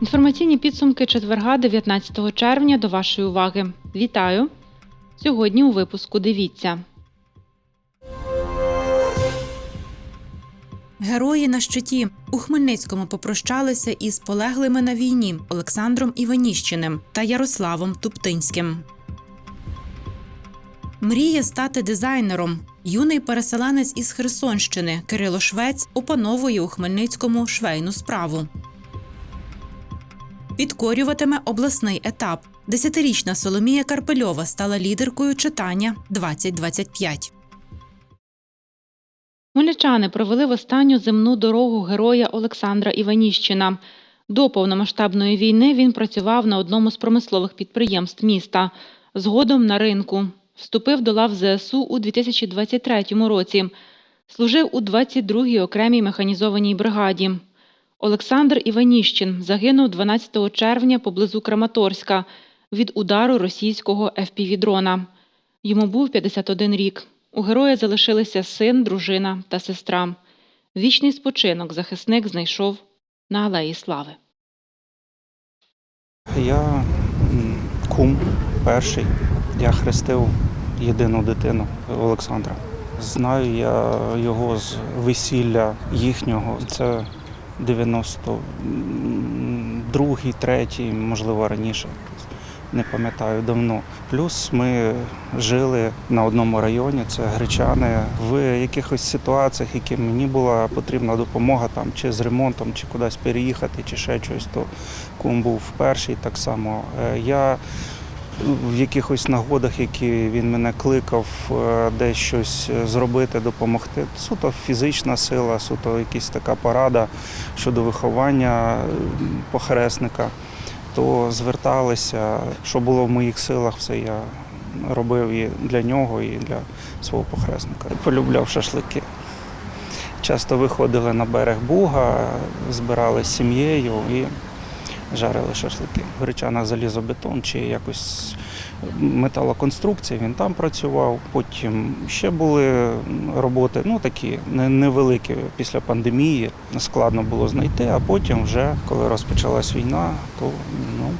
Інформаційні підсумки четверга 19 червня до вашої уваги. Вітаю! Сьогодні у випуску дивіться. Герої на щиті у Хмельницькому попрощалися із полеглими на війні Олександром Іваніщиним та Ярославом Туптинським. Мріє стати дизайнером. Юний переселенець із Херсонщини Кирило Швець опановує у Хмельницькому швейну справу. Підкорюватиме обласний етап. Десятирічна Соломія Карпельова стала лідеркою читання 2025. Хмельничани провели в останню земну дорогу героя Олександра Іваніщина. До повномасштабної війни він працював на одному з промислових підприємств міста. Згодом на ринку. Вступив до лав ЗСУ у 2023 році. Служив у 22-й окремій механізованій бригаді. Олександр Іваніщин загинув 12 червня поблизу Краматорська від удару російського FPV-дрона. Йому був 51 рік. У героя залишилися син, дружина та сестра. Вічний спочинок захисник знайшов на Алеї Слави. Я кум перший. Я хрестив єдину дитину Олександра. Знаю я його з весілля їхнього. Це 92-й, 3-й, можливо, раніше. Не пам'ятаю давно. Плюс ми жили на одному районі, це гречани. В якихось ситуаціях, які мені була потрібна допомога, там чи з ремонтом, чи кудись переїхати, чи ще щось, то кум був перший так само. Е, Я в якихось нагодах, які він мене кликав, е, десь щось зробити, допомогти. Суто фізична сила, суто якась така порада щодо виховання е, похресника, то зверталися, що було в моїх силах, все я робив і для нього, і для свого похресника. Полюбляв шашлики. Часто виходили на берег Буга, збирали з сім'єю і жарили шашлики. Гречана залізобетон чи якось металоконструкція, він там працював. Потім ще були роботи, ну такі невеликі після пандемії. Складно було знайти, а потім, вже коли розпочалась війна, то ну,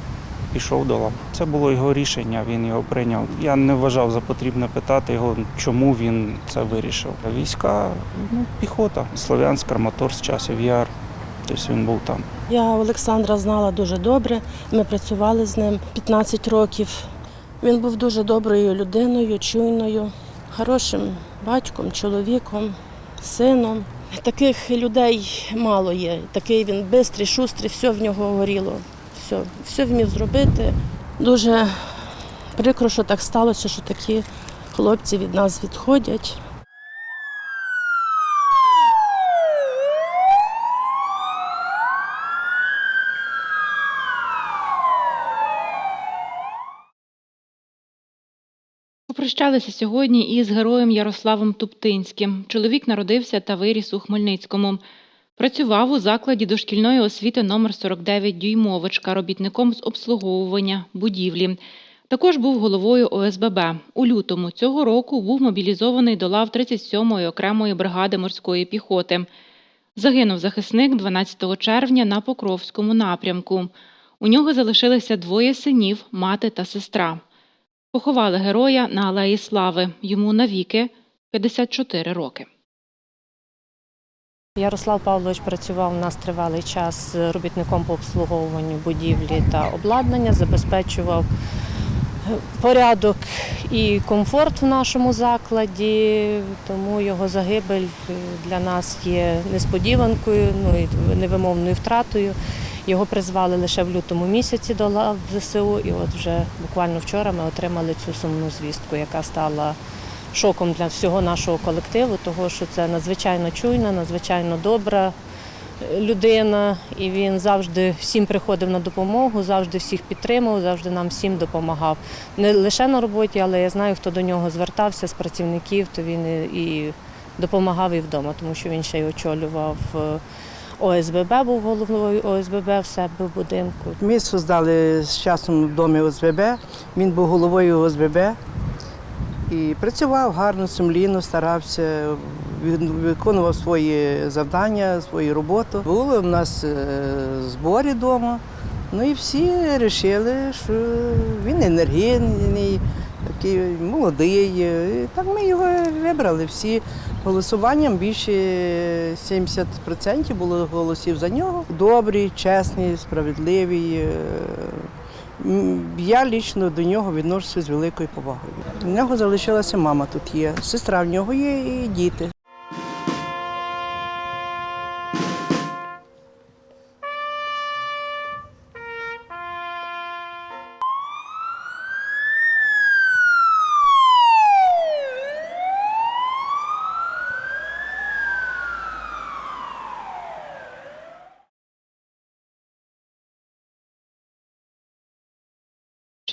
пішов до лав. Це було його рішення, він його прийняв. Я не вважав за потрібне питати його, чому він це вирішив. Війська, ну, піхота, Слов'янськ, Краматорськ, часів яр. Тобто він був там. Я Олександра знала дуже добре. Ми працювали з ним 15 років. Він був дуже доброю людиною, чуйною, хорошим батьком, чоловіком, сином. Таких людей мало є. Такий він бистрий, шустрий, все в нього горіло. Все, все вмів зробити. Дуже прикро, що так сталося, що такі хлопці від нас відходять. Попрощалися сьогодні із героєм Ярославом Туптинським. Чоловік народився та виріс у Хмельницькому. Працював у закладі дошкільної освіти номер 49 Дюймовичка, робітником з обслуговування будівлі. Також був головою ОСББ. У лютому цього року був мобілізований до лав 37-ї окремої бригади морської піхоти. Загинув захисник 12 червня на Покровському напрямку. У нього залишилися двоє синів, мати та сестра. Поховали героя на Алеї Слави. Йому навіки 54 роки. Ярослав Павлович працював у нас тривалий час робітником по обслуговуванню будівлі та обладнання, забезпечував порядок і комфорт в нашому закладі, тому його загибель для нас є несподіванкою, ну і невимовною втратою. Його призвали лише в лютому місяці до лав ЗСУ, і от вже буквально вчора ми отримали цю сумну звістку, яка стала шоком для всього нашого колективу, того що це надзвичайно чуйна, надзвичайно добра е, людина, і він завжди всім приходив на допомогу, завжди всіх підтримував, завжди нам всім допомагав. Не лише на роботі, але я знаю, хто до нього звертався з працівників, то він і допомагав і вдома, тому що він ще й очолював е, ОСББ був головою ОСББ в себе в будинку. Ми создали з часом в домі ОСББ. Він був головою ОСББ і працював гарно, сумлінно, старався, виконував свої завдання, свою роботу. Були в нас е, збори вдома. Ну і всі вирішили, що він енергійний, такий молодий. І так ми його вибрали. Всі голосуванням більше 70% було голосів за нього. Добрий, чесний, справедливий. е, Я лічно до нього відношуся з великою повагою. У нього залишилася мама тут є, сестра в нього є і діти.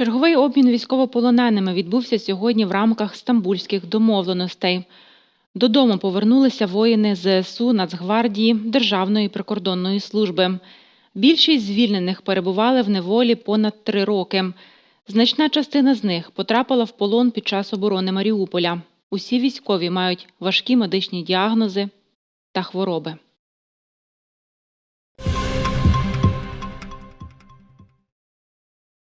Черговий обмін військовополоненими відбувся сьогодні в рамках стамбульських домовленостей. Додому повернулися воїни ЗСУ, Нацгвардії, Державної прикордонної служби. Більшість звільнених перебували в неволі понад три роки. Значна частина з них потрапила в полон під час оборони Маріуполя. Усі військові мають важкі медичні діагнози та хвороби.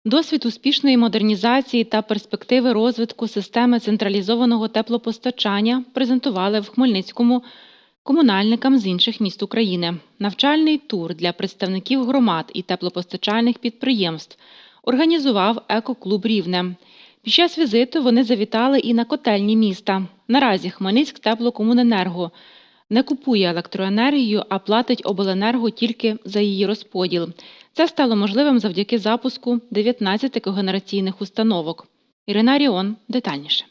Досвід успішної модернізації та перспективи розвитку системи централізованого теплопостачання презентували в Хмельницькому комунальникам з інших міст України. Навчальний тур для представників громад і теплопостачальних підприємств організував екоклуб Рівне. Під час візиту вони завітали і на котельні міста. Наразі Хмельницьк теплокомуненерго не купує електроенергію, а платить обленерго тільки за її розподіл. Це стало можливим завдяки запуску 19 когенераційних установок. Ірина Ріон детальніше.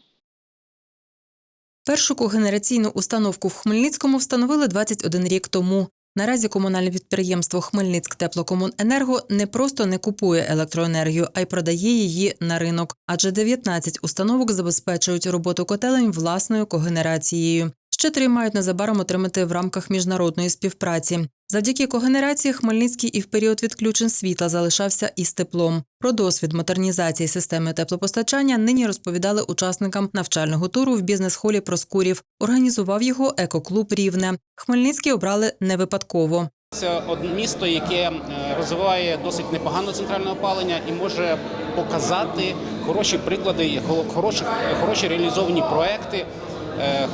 Першу когенераційну установку в Хмельницькому встановили 21 рік тому. Наразі комунальне підприємство Хмельницьк теплокомуненерго не просто не купує електроенергію, а й продає її на ринок, адже 19 установок забезпечують роботу котелень власною когенерацією. Ще три мають незабаром отримати в рамках міжнародної співпраці. Завдяки когенерації Хмельницький і в період відключень світла залишався із теплом. Про досвід модернізації системи теплопостачання нині розповідали учасникам навчального туру в бізнес-холі Проскурів. Організував його екоклуб Рівне. Хмельницький обрали не випадково. Це одне місто, яке е, розвиває досить непогано центральне опалення і може показати хороші приклади, хо- хороші, хороші реалізовані проекти, е,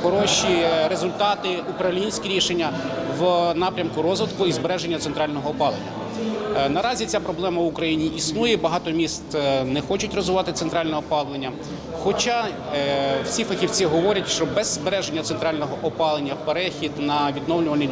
хороші результати, управлінські рішення в напрямку розвитку і збереження центрального опалення. Е, Наразі ця проблема в Україні існує. Багато міст е, не хочуть розвивати центральне опалення. Хоча е, всі фахівці говорять, що без збереження центрального опалення перехід на відновлювані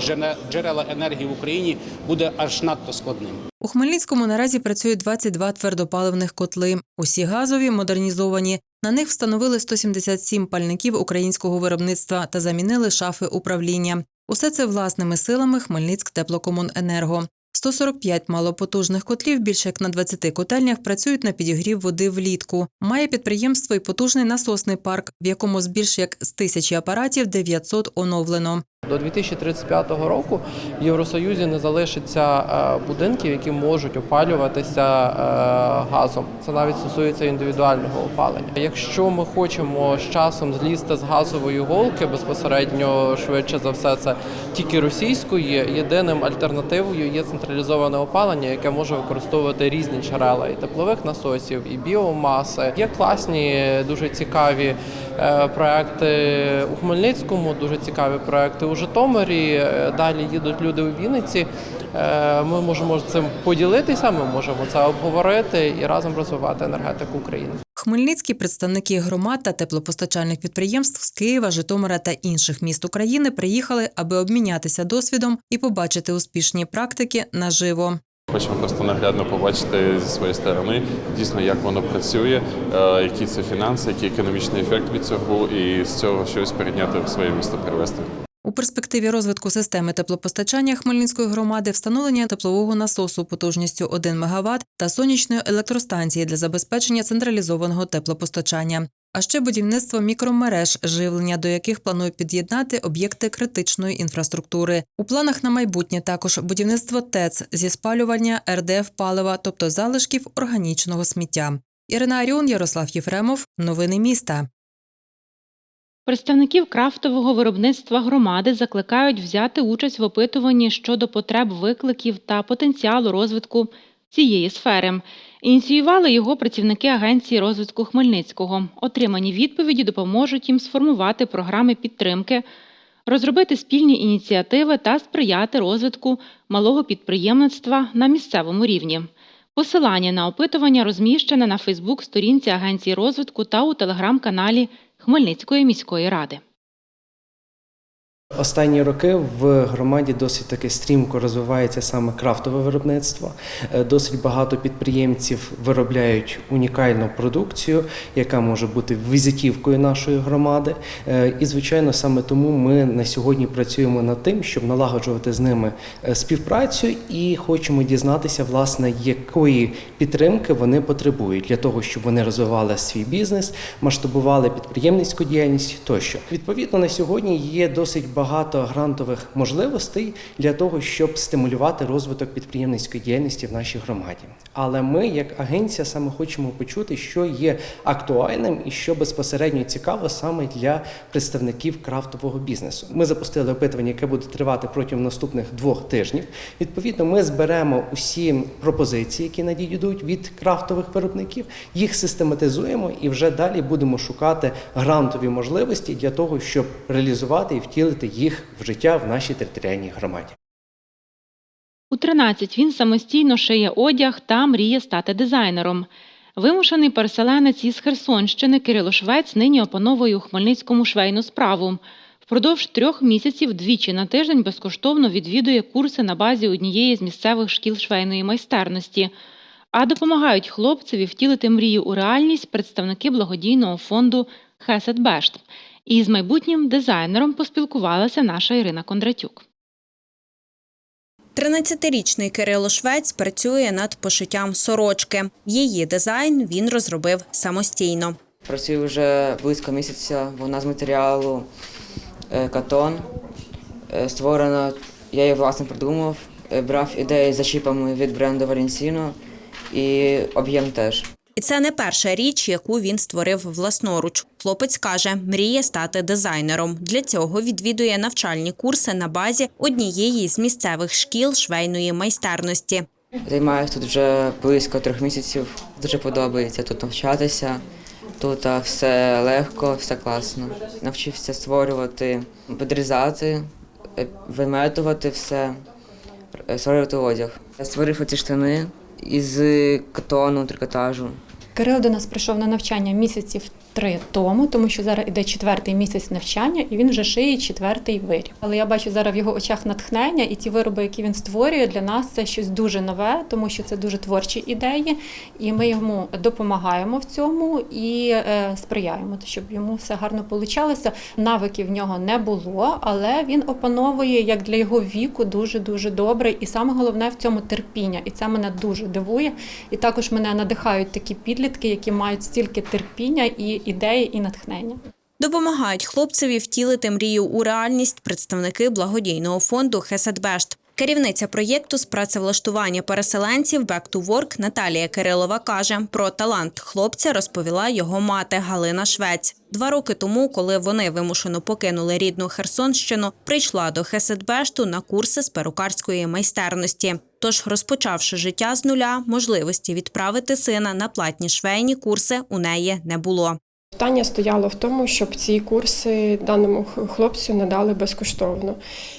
джерела енергії в Україні буде аж надто складним. У Хмельницькому наразі працюють 22 твердопаливних котли. Усі газові модернізовані. На них встановили 177 пальників українського виробництва та замінили шафи управління. Усе це власними силами Хмельницьк теплокомуненерго. 145 малопотужних котлів більше як на 20 котельнях працюють на підігрів води влітку. Має підприємство і потужний насосний парк, в якому з більш як з тисячі апаратів 900 оновлено. До 2035 року в Євросоюзі не залишиться е, будинків, які можуть опалюватися е, газом. Це навіть стосується індивідуального опалення. Якщо ми хочемо з часом злізти з газової голки, безпосередньо швидше за все, це тільки російської. Єдиним альтернативою є централізоване опалення, яке може використовувати різні джерела і теплових насосів, і біомаси. Є класні, дуже цікаві проекти у Хмельницькому, дуже цікаві проекти у Житомирі. Е, Далі їдуть люди у Вінниці. Е, Ми можемо цим поділитися, ми можемо це обговорити і разом розвивати енергетику України. Хмельницькі представники громад та теплопостачальних підприємств з Києва, Житомира та інших міст України приїхали, аби обмінятися досвідом і побачити успішні практики наживо. Хочемо просто наглядно побачити зі своєї сторони дійсно, як воно працює, е, які це фінанси, який економічний ефект від цього, і з цього щось перейняти в своє місто привести. У перспективі розвитку системи теплопостачання Хмельницької громади встановлення теплового насосу потужністю 1 МВт та сонячної електростанції для забезпечення централізованого теплопостачання. А ще будівництво мікромереж, живлення до яких планують під'єднати об'єкти критичної інфраструктури. У планах на майбутнє також будівництво ТЕЦ зі спалювання РДФ палива, тобто залишків органічного сміття. Ірина Аріон, Ярослав Єфремов. Новини міста. Представників крафтового виробництва громади закликають взяти участь в опитуванні щодо потреб викликів та потенціалу розвитку цієї сфери. Ініціювали його працівники Агенції розвитку Хмельницького. Отримані відповіді допоможуть їм сформувати програми підтримки, розробити спільні ініціативи та сприяти розвитку малого підприємництва на місцевому рівні. Посилання на опитування розміщене на Фейсбук-сторінці Агенції розвитку та у телеграм-каналі Хмельницької міської ради. Останні роки в громаді досить таки стрімко розвивається саме крафтове виробництво. Е, Досить багато підприємців виробляють унікальну продукцію, яка може бути візитівкою нашої громади. Е, І, звичайно, саме тому ми на сьогодні працюємо над тим, щоб налагоджувати з ними е, співпрацю і хочемо дізнатися, власне, якої підтримки вони потребують для того, щоб вони розвивали свій бізнес, масштабували підприємницьку діяльність тощо. Відповідно, на сьогодні є досить багато грантових можливостей для того, щоб стимулювати розвиток підприємницької діяльності в нашій громаді. Але ми, як агенція, саме хочемо почути, що є актуальним і що безпосередньо цікаво саме для представників крафтового бізнесу. Ми запустили опитування, яке буде тривати протягом наступних двох тижнів. Відповідно, ми зберемо усі пропозиції, які надійдуть від крафтових виробників, їх систематизуємо і вже далі будемо шукати грантові можливості для того, щоб реалізувати і втілити їх в життя в нашій територіальній громаді. У 13 він самостійно шиє одяг та мріє стати дизайнером. Вимушений переселенець із Херсонщини Кирило Швець нині опановує у Хмельницькому швейну справу. Впродовж трьох місяців двічі на тиждень безкоштовно відвідує курси на базі однієї з місцевих шкіл швейної майстерності. А допомагають хлопцеві втілити мрію у реальність представники благодійного фонду Хесед Бешт. І з майбутнім дизайнером поспілкувалася наша Ірина Кондратюк. 13-річний Кирило Швець працює над пошиттям сорочки. Її дизайн він розробив самостійно. Працюю вже близько місяця. Вона з матеріалу е, катон. Е, Створена, я її власне придумав. Е, Брав ідеї за чіпами від бренду Valentino і об'єм теж. І це не перша річ, яку він створив власноруч. Хлопець каже, мріє стати дизайнером. Для цього відвідує навчальні курси на базі однієї з місцевих шкіл швейної майстерності. Займаюся тут вже близько трьох місяців. Дуже подобається тут навчатися. Тут все легко, все класно. Навчився створювати, підрізати, е, виметувати все, е, створювати одяг. Я створив оці штани із катону, трикотажу. Кирил до нас прийшов на навчання місяців три тому, тому що зараз іде четвертий місяць навчання, і він вже шиє четвертий виріб. Але я бачу зараз в його очах натхнення, і ті вироби, які він створює, для нас це щось дуже нове, тому що це дуже творчі ідеї, і ми йому допомагаємо в цьому і е, сприяємо, щоб йому все гарно получалося. Навиків в нього не було, але він опановує як для його віку дуже дуже добре. І саме головне в цьому терпіння. І це мене дуже дивує. І також мене надихають такі підлітки, які мають стільки терпіння і ідеї, і натхнення. Допомагають хлопцеві втілити мрію у реальність представники благодійного фонду Хеседбешт. Керівниця проєкту з працевлаштування переселенців Back to Work Наталія Кирилова каже, про талант хлопця розповіла його мати Галина Швець. Два роки тому, коли вони вимушено покинули рідну Херсонщину, прийшла до Хеседбешту на курси з перукарської майстерності. Тож, розпочавши життя з нуля, можливості відправити сина на платні швейні курси у неї не було. Питання стояло в тому, щоб ці курси даному хлопцю надали безкоштовно.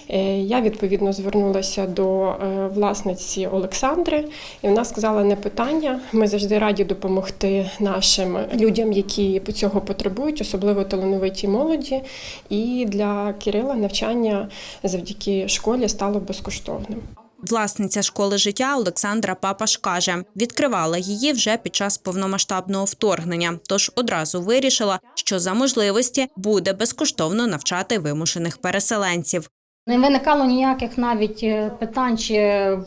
Е, Я відповідно звернулася до е, власниці Олександри, і вона сказала: не питання. Ми завжди раді допомогти нашим людям, які цього потребують, особливо талановитій молоді. І для Кирила навчання завдяки школі стало безкоштовним. Власниця школи життя Олександра Папаш каже, відкривала її вже під час повномасштабного вторгнення, тож одразу вирішила, що за можливості буде безкоштовно навчати вимушених переселенців. Не виникало ніяких навіть е, питань чи е,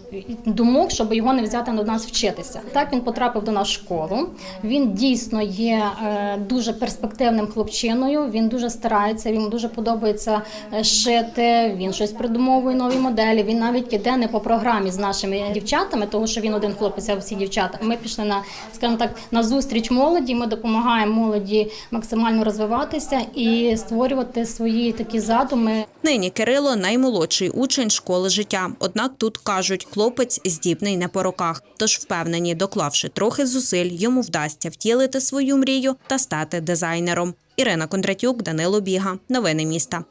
думок, щоб його не взяти до нас вчитися. Так він потрапив до нас в школу. Він дійсно є е, дуже перспективним хлопчиною. Він дуже старається, йому дуже подобається шити. Він щось придумовує нові моделі. Він навіть іде не по програмі з нашими дівчатами, тому що він один хлопець, а всі дівчата. Ми пішли на, скажімо так, на зустріч молоді. Ми допомагаємо молоді максимально розвиватися і створювати свої такі задуми. Нині Кирило наймолодший учень школи життя. Однак тут кажуть, хлопець здібний не по роках. Тож впевнені, доклавши трохи зусиль, йому вдасться втілити свою мрію та стати дизайнером. Ірина Кондратюк, Данило Біга. Новини міста.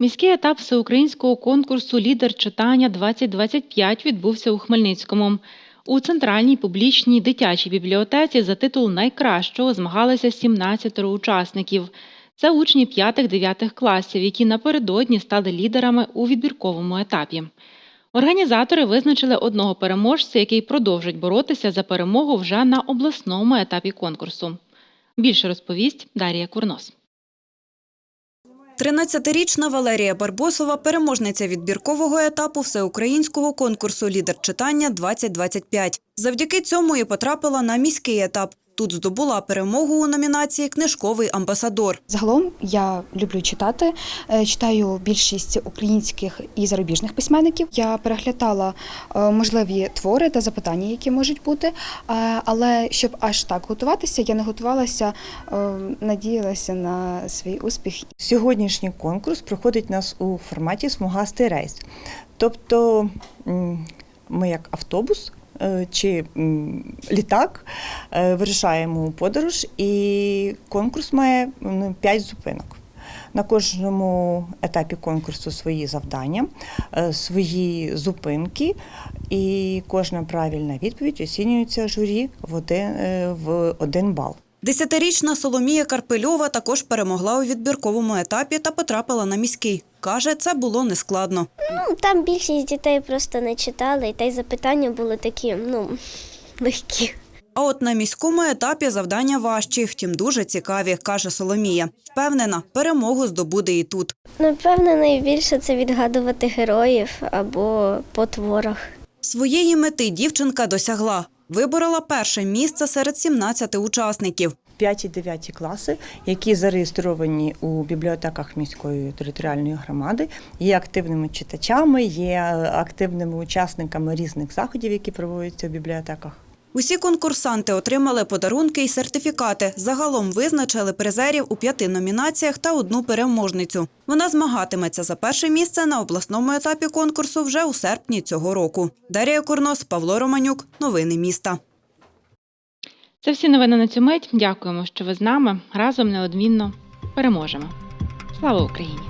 Міський етап всеукраїнського конкурсу Лідер читання 2025 відбувся у Хмельницькому. У центральній публічній дитячій бібліотеці за титул найкращого змагалися 17 учасників. Це учні 5-9 класів, які напередодні стали лідерами у відбірковому етапі. Організатори визначили одного переможця, який продовжить боротися за перемогу вже на обласному етапі конкурсу. Більше розповість Дарія Курнос. 13-річна Валерія Барбосова – переможниця відбіркового етапу всеукраїнського конкурсу «Лідер читання 2025». Завдяки цьому і потрапила на міський етап. Тут здобула перемогу у номінації «Книжковий амбасадор». Загалом я люблю читати. Е, Читаю більшість українських і зарубіжних письменників. Я переглядала е, можливі твори та запитання, які можуть бути. Е, Але щоб аж так готуватися, я не готувалася, надіялася на свій успіх. Сьогоднішній конкурс проходить у нас у форматі смугастий рейс. Тобто ми як автобус чи літак е, вирішаємо подорож, і конкурс має 5 зупинок. На кожному етапі конкурсу свої завдання, е, свої зупинки, і кожна правильна відповідь оцінюється журі в один, е, в один бал. Десятирічна Соломія Карпельова також перемогла у відбірковому етапі та потрапила на міський. Каже, це було нескладно. Ну, там більшість дітей просто не читали, і та й запитання були такі, ну, легкі. А от на міському етапі завдання важчі, втім дуже цікаві, каже Соломія. Впевнена, перемогу здобуде і тут. Напевно, найбільше це відгадувати героїв або по творах. Своєї мети дівчинка досягла. Виборола перше місце серед 17 учасників. 5-9 класи, які зареєстровані у бібліотеках міської територіальної громади, є активними читачами, є активними учасниками різних заходів, які проводяться в бібліотеках. Усі конкурсанти отримали подарунки і сертифікати. Загалом визначили призерів у п'яти номінаціях та одну переможницю. Вона змагатиметься за перше місце на обласному етапі конкурсу вже у серпні цього року. Дарія Курнос, Павло Романюк. Новини міста. Це всі новини на цю мить. Дякуємо, що ви з нами. Разом неодмінно переможемо. Слава Україні!